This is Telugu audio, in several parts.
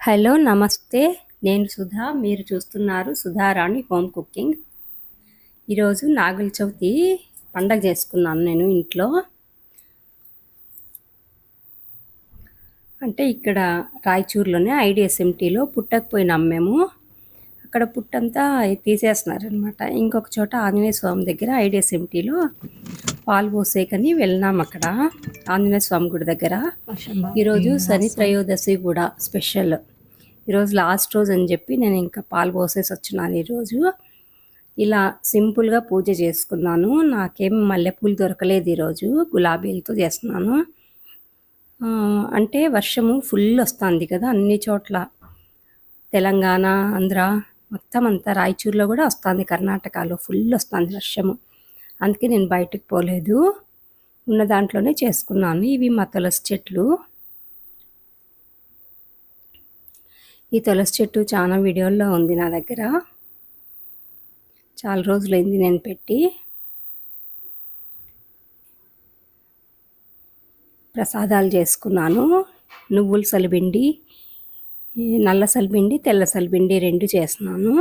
హలో నమస్తే. నేను సుధా మీరు చూస్తున్నారు సుధారాణి హోమ్ కుకింగ్. ఈరోజు నాగుల చవితి పండగ చేసుకున్నాను నేను ఇంట్లో. అంటే ఇక్కడ రాయచూరులోనే ఐడిఎస్ఎంటీలో పుట్టకపోయినాం మేము అక్కడ పుట్టంతా తీసేస్తున్నారనమాట ఇంకొక చోట ఆంజనేయ స్వామి దగ్గర ఐడిఎస్ఎంటీలో పాలు పోసేకని వెళ్ళినాం అక్కడ. ఆంజనేయ స్వామి గుడి దగ్గర. ఈరోజు శని త్రయోదశి కూడా స్పెషల్. ఈరోజు లాస్ట్ రోజు అని చెప్పి నేను ఇంకా పాలు పోసేసి వచ్చినాను ఈరోజు. ఇలా సింపుల్గా పూజ చేసుకున్నాను. నాకేం మల్లెపూలు దొరకలేదు ఈరోజు. గులాబీలతో చేస్తున్నాను. అంటే వర్షము ఫుల్ వస్తుంది కదా అన్ని చోట్ల. తెలంగాణ ఆంధ్ర మొత్తం అంతా రాయచూరులో కూడా వస్తుంది. కర్ణాటకలో ఫుల్ వస్తుంది వర్షము. అందుకే నేను బయటకు పోలేదు. ఉన్న దాంట్లోనే చేసుకున్నాను. ఇవి మా తులసి చెట్లు. ఈ తులసి చెట్టు చాలా వీడియోల్లో ఉంది నా దగ్గర. చాలా రోజులైంది నేను పెట్టి. ప్రసాదాలు చేసుకున్నాను. నువ్వుల సలిబిండి నల్ల సలిబిండి తెల్ల సలిబిండి రెండు చేస్తున్నాను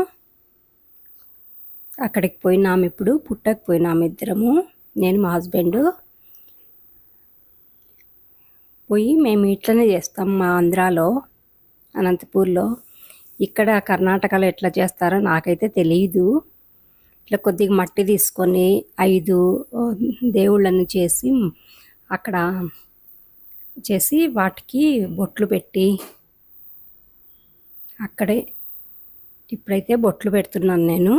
అక్కడికి పోయినాము ఇప్పుడు పుట్టకు పోయినాము ఇద్దరము. నేను మా హస్బెండ్ పోయి మేము ఇట్లనే చేస్తాం మా ఆంధ్రాలో అనంతపూర్లో. ఇక్కడ కర్ణాటకలో ఎట్లా చేస్తారో నాకైతే తెలియదు ఇట్లా కొద్దిగా మట్టి తీసుకొని ఐదు దేవుళ్ళని చేసి అక్కడ చేసి వాటికి బొట్లు పెట్టి అక్కడే ఇప్పుడైతే బొట్లు పెడుతున్నాను నేను.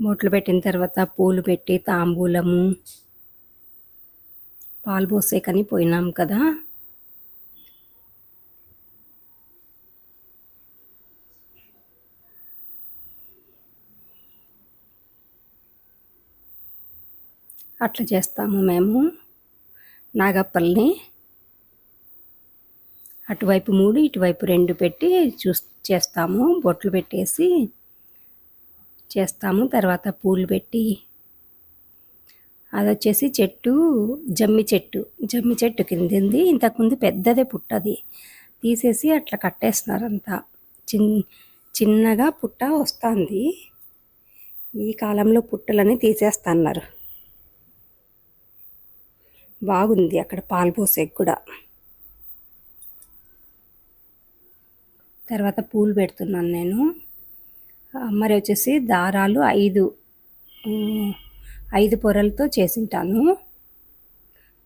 బొట్లు పెట్టిన తర్వాత పూలు పెట్టి తాంబూలము పాలు పోసే కానీ పోయినాం కదా. అట్లా చేస్తాము మేము నాగప్పల్ని. అటువైపు మూడు ఇటువైపు రెండు పెట్టి చూ చేస్తాము. బొట్లు పెట్టేసి చేస్తాము. తర్వాత పూలు పెట్టి అది వచ్చేసి చెట్టు జమ్మి చెట్టు. జమ్మి చెట్టు కిందింది. ఇంతకుముందు పెద్దదే పుట్టది. తీసేసి అట్లా కట్టేస్తున్నారంతా. చిన్ చిన్నగా పుట్ట వస్తుంది. ఈ కాలంలో పుట్టలని తీసేస్తున్నారు. బాగుంది అక్కడ పాలు పోసేకి కూడా. తర్వాత పూలు పెడుతున్నాను నేను. మరి వచ్చేసి దారాలు ఐదు ఐదు పొరలతో చేసింటాను.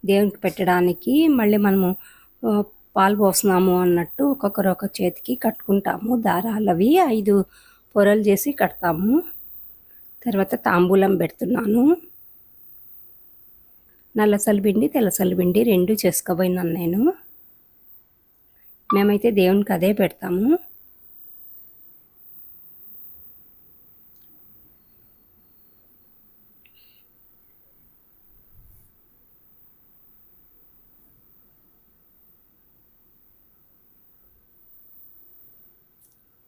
దేవునికి పెట్టడానికి మళ్ళీ మనము పాలు పోస్తున్నాము అన్నట్టు ఒక్కొక్కరు ఒక చేతికి కట్టుకుంటాము. దారాలు అవి ఐదు పొరలు చేసి కడతాము. తర్వాత తాంబూలం పెడుతున్నాను. నల్ల పిండి తెల్ల పిండి రెండు చేసుకోబోయినాను నేను. మేమైతే దేవునికి అదే పెడతాము.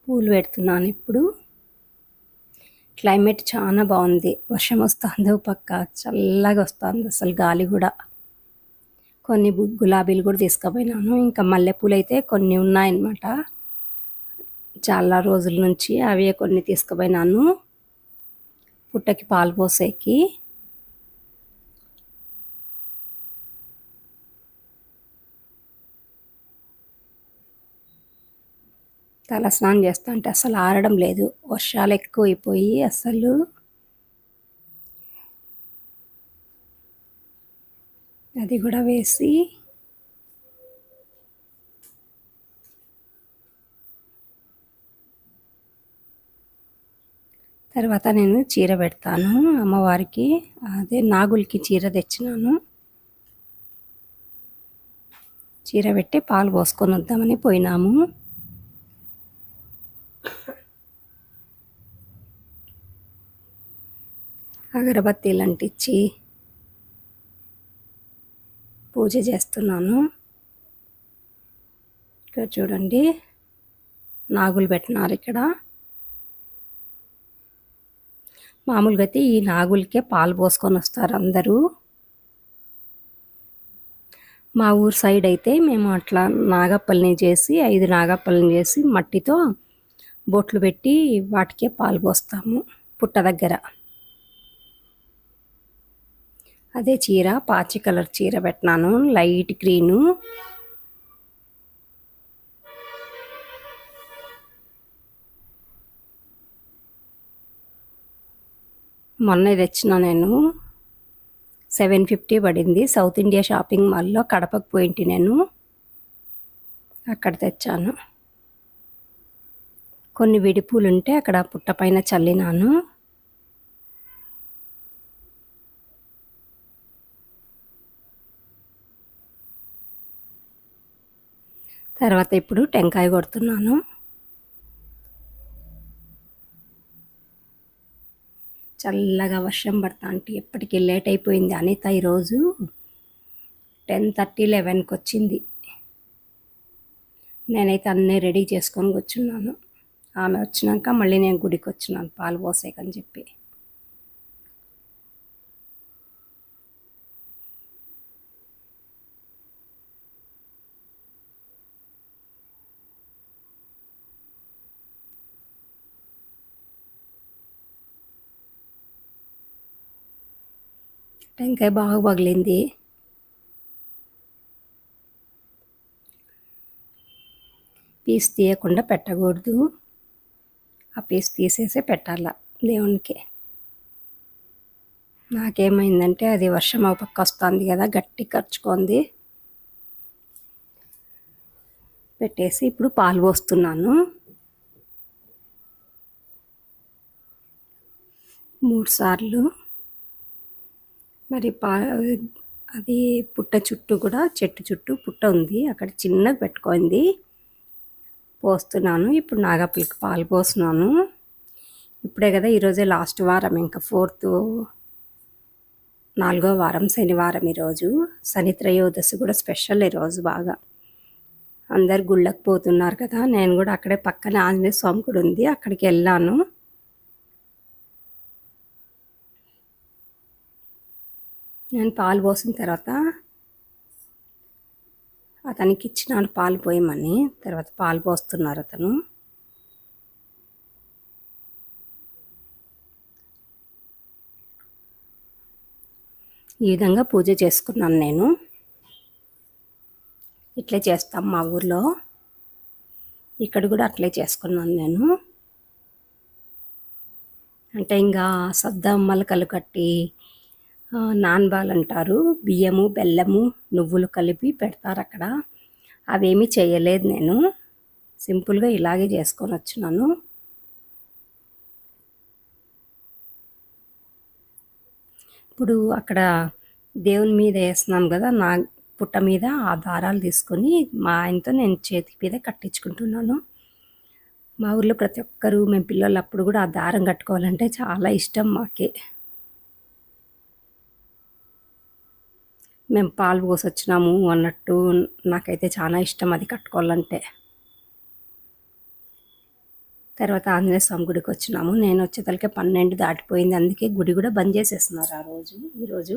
పూలు పెడుతున్నాను ఇప్పుడు. క్లైమేట్ చాలా బాగుంది. వర్షం వస్తుంది పక్క. చల్లగా వస్తుంది అసలు గాలి కూడా. కొన్ని గులాబీలు కూడా తీసుకుపోయినాను. ఇంకా మల్లెపూలు అయితే కొన్ని ఉన్నాయన్నమాట. చాలా రోజుల నుంచి అవే కొన్ని తీసుకుపోయినాను. పుట్టకి పాలు పోసేకి. తల స్నానం చేస్తా అంటే అసలు ఆరడం లేదు. వర్షాలు ఎక్కువైపోయి అసలు అది కూడా వేసి తర్వాత నేను చీర పెడతాను అమ్మవారికి. అదే నాగులకి చీర తెచ్చినాను. చీర పెట్టి పాలు పోసుకొని వద్దామని పోయినాము. అగరబత్తీలు అంటించి పూజ చేస్తున్నాను. ఇక్కడ చూడండి నాగులు పెట్టినారు ఇక్కడ. మామూలుగా అయితే ఈ నాగులకే పాలు పోసుకొని వస్తారు అందరూ. మా ఊరు సైడ్ అయితే మేము అట్లా నాగప్పల్ని చేసి ఐదు నాగప్పల్ని చేసి మట్టితో బొట్లు పెట్టి వాటికే పాలు పోస్తాము పుట్ట దగ్గర. అదే చీర పాచి కలర్ చీర పెట్టినాను. లైట్ గ్రీను మొన్న తెచ్చిన నేను. సెవెన్ ఫిఫ్టీ పడింది. సౌత్ ఇండియా షాపింగ్ మాల్లో కడపకు పోయింటి నేను. అక్కడ తెచ్చాను. కొన్ని విడిపూలు ఉంటే అక్కడ పుట్ట పైన చల్లినాను. తర్వాత ఇప్పుడు టెంకాయ కొడుతున్నాను. చల్లగా వర్షం పడతా అంటే ఎప్పటికీ లేట్ అయిపోయింది అనిత ఈరోజు. టెన్ థర్టీ లెవెన్కి వచ్చింది. నేనైతే అన్నీ రెడీ చేసుకొని కూర్చున్నాను. ఆమె వచ్చినాక మళ్ళీ నేను గుడికి వచ్చినాను పాలు పోసేకని చెప్పి. టెంకాయ బాగా పగిలింది. పీస్ తీయకుండా పెట్టకూడదు. ఆ పీస్ తీసేసే పెట్టాల దేవునికి. నాకేమైందంటే అది వర్షం ఒక పక్క వస్తుంది కదా గట్టి ఖర్చుకుంది పెట్టేసి ఇప్పుడు పాలు పోస్తున్నాను. మూడు సార్లు మరి పా అది పుట్ట చుట్టూ కూడా చెట్టు చుట్టూ పుట్ట ఉంది. అక్కడ చిన్నగా పెట్టుకుంది. పోస్తున్నాను. ఇప్పుడు నాగప్పలకి పాలు పోస్తున్నాను. ఇప్పుడే కదా ఈరోజే లాస్ట్ వారం. ఇంకా ఫోర్త్ నాలుగో వారం శనివారం ఈరోజు శని త్రయోదశి కూడా స్పెషల్ ఈరోజు బాగా. అందరు గుళ్ళకి పోతున్నారు కదా. నేను కూడా అక్కడే పక్కన ఆంజనేయ స్వామి కూడా ఉంది. అక్కడికి వెళ్ళాను. నేను పాలు పోసిన తర్వాత అతనికి ఇచ్చినాను పాలు పోయమని. తర్వాత పాలు పోస్తున్నారు అతను. ఈ విధంగా పూజ చేసుకున్నాను నేను. ఇట్లే చేస్తాం మా ఊర్లో. ఇక్కడ కూడా అట్లే చేసుకున్నాను నేను. అంటే ఇంకా సద్దమ్మలకలు కట్టి నాన్బాల్ అంటారు బియ్యము బెల్లము నువ్వులు కలిపి పెడతారు అక్కడ అవేమీ చేయలేదు నేను. సింపుల్గా ఇలాగే చేసుకొని వచ్చినాను ఇప్పుడు అక్కడ దేవుని మీద వేస్తున్నాం కదా నా పుట్ట మీద ఆ దారాలు తీసుకొని మా ఆయనతో నేను చేతి మీద కట్టించుకుంటున్నాను. మా ఊర్లో ప్రతి ఒక్కరు మేము పిల్లలు అప్పుడు కూడా ఆ దారం కట్టుకోవాలంటే చాలా ఇష్టం మాకే. మేము పాలు పోసి వచ్చినాము అన్నట్టు నాకైతే చాలా ఇష్టం అది కట్టుకోవాలంటే. తర్వాత ఆంజనేయ స్వామి గుడికి వచ్చినాము. నేను వచ్చేతలకే పన్నెండు దాటిపోయింది. అందుకే గుడి కూడా బంద్ చేసేస్తున్నారు ఆ రోజు ఈరోజు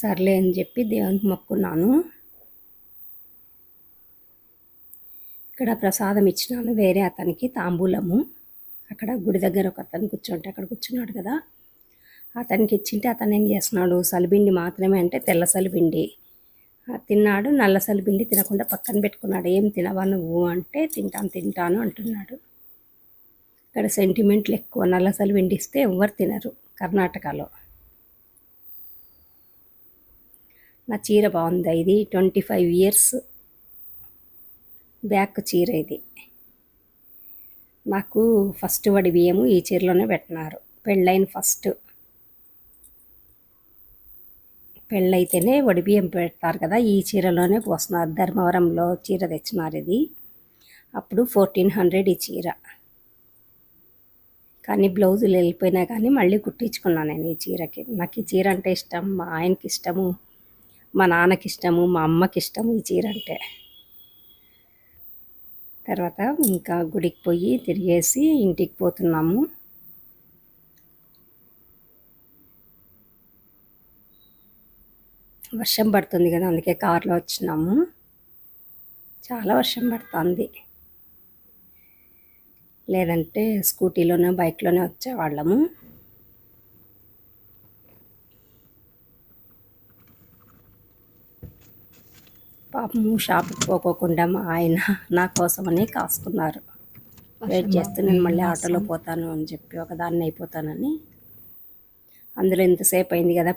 సర్లే అని చెప్పి దేవునికి మొక్కున్నాను. ఇక్కడ ప్రసాదం ఇచ్చినాను వేరే అతనికి తాంబూలము. అక్కడ గుడి దగ్గర ఒక అతను కూర్చుంటే అక్కడ కూర్చున్నాడు కదా. అతనికి ఇచ్చింటే అతను ఏం చేస్తున్నాడు? సలిబిండి మాత్రమే అంటే తెల్ల సలిబిండి తిన్నాడు నల్ల సలిబిండి తినకుండా పక్కన పెట్టుకున్నాడు. ఏం తినవా నువ్వు? అంటే తింటాను తింటాను అంటున్నాడు. ఇక్కడ సెంటిమెంట్లు ఎక్కువ. నల్ల సలిబిండి ఇస్తే ఎవరు తినరు కర్ణాటకలో. నా చీర బాగుంది ఇది? ట్వంటీ ఫైవ్ ఇయర్స్ బ్యాక్ చీర ఇది. నాకు ఫస్ట్ వడి బియ్యము ఈ చీరలోనే పెట్టినారు. పెళ్ళైన ఫస్ట్ పెళ్ళైతేనే వడిబియ్యం పెడతారు కదా ఈ చీరలోనే పోస్తున్నారు. ధర్మవరంలో చీర తెచ్చినారు ఇది. అప్పుడు ఫోర్టీన్ హండ్రెడ్ ఈ చీర. కానీ బ్లౌజులు వెళ్ళిపోయినా కానీ మళ్ళీ కుట్టించుకున్నాను నేను ఈ చీరకి. నాకు ఈ చీర అంటే ఇష్టం మా ఆయనకి ఇష్టము మా నాన్నకి ఇష్టము మా అమ్మకి ఇష్టము ఈ చీర అంటే. తర్వాత ఇంకా గుడికి పోయి తిరిగేసి ఇంటికి పోతున్నాము. వర్షం పడుతుంది కదా అందుకే కార్లో వచ్చినాము. చాలా వర్షం పడుతుంది. లేదంటే స్కూటీలోనే బైక్లోనే వచ్చేవాళ్ళము. పాపము షాప్కి పోకోకుండా మా ఆయన నా కోసమని కాసుకున్నారు వెయిట్ చేస్తూ నేను మళ్ళీ ఆటోలో పోతాను అని చెప్పి ఒకదాన్ని అయిపోతానని. అందులో ఎంతసేపు అయింది కదా